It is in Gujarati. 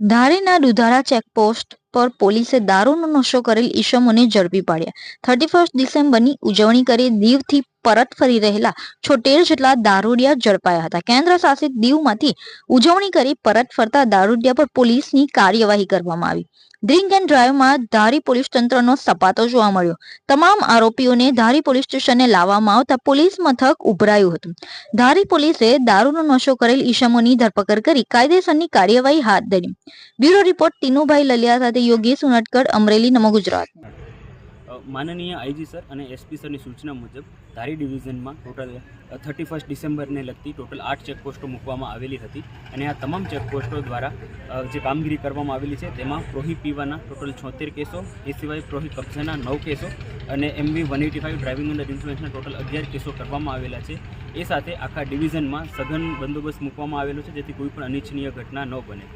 ધારીના દુધારા ચેકપોસ્ટ પર પોલીસે દારૂનો નશો કરેલ ઈસમોને ઝડપી પાડ્યા. થર્ટી ફર્સ્ટ ડિસેમ્બરની ઉજવણી કરી દીવથી પરત ફરી રહેલા છોટેર જેટલા દારૂડિયા ઝડપાયા હતા. કેન્દ્ર શાસિત દીવમાંથી ઉજવણી કરી પરત ફરતા દારૂડિયા પર પોલીસની કાર્યવાહી કરવામાં આવી. ડ્રિંક એન્ડ ડ્રાઈવમાં ધારી પોલીસ તંત્રનો સપાતો જોવા મળ્યો. તમામ આરોપીઓને ધારી પોલીસ સ્ટેશને લાવવામાં આવતા પોલીસ મથક ઉભરાયું હતું. ધારી પોલીસે દારૂનો નશો કરેલ ઈસમોની ધરપકડ કરી કાયદેસરની કાર્યવાહી હાથ ધરી. બ્યુરો રિપોર્ટ તીનુભાઈ લલિયા સાથે યોગેશ ઉનટકડ અમરેલી, નમો ગુજરાત. માનનીય આઈજી સર અને એસપી સરની સૂચના મુજબ ધારી ડિવિઝનમાં ટોટલ થર્ટી ફર્સ્ટ ડિસેમ્બરને લગતી ટોટલ આઠ ચેકપોસ્ટો મૂકવામાં આવેલી હતી અને આ તમામ ચેકપોસ્ટો દ્વારા જે કામગીરી કરવામાં આવેલી છે તેમાં પ્રોહી પીવાના ટોટલ છોતેર કેસો, એ સિવાય પ્રોહી કબજાના નવ કેસો અને MV one eighty five driving under ઇન્ફ્લુએન્સના total અગિયાર કેસો કરવામાં આવેલા છે. એ સાથે આખા ડિવિઝનમાં સઘન બંદોબસ્ત મૂકવામાં આવેલો છે જેથી કોઈ પણ અનિચ્છનીય ઘટના ન બને.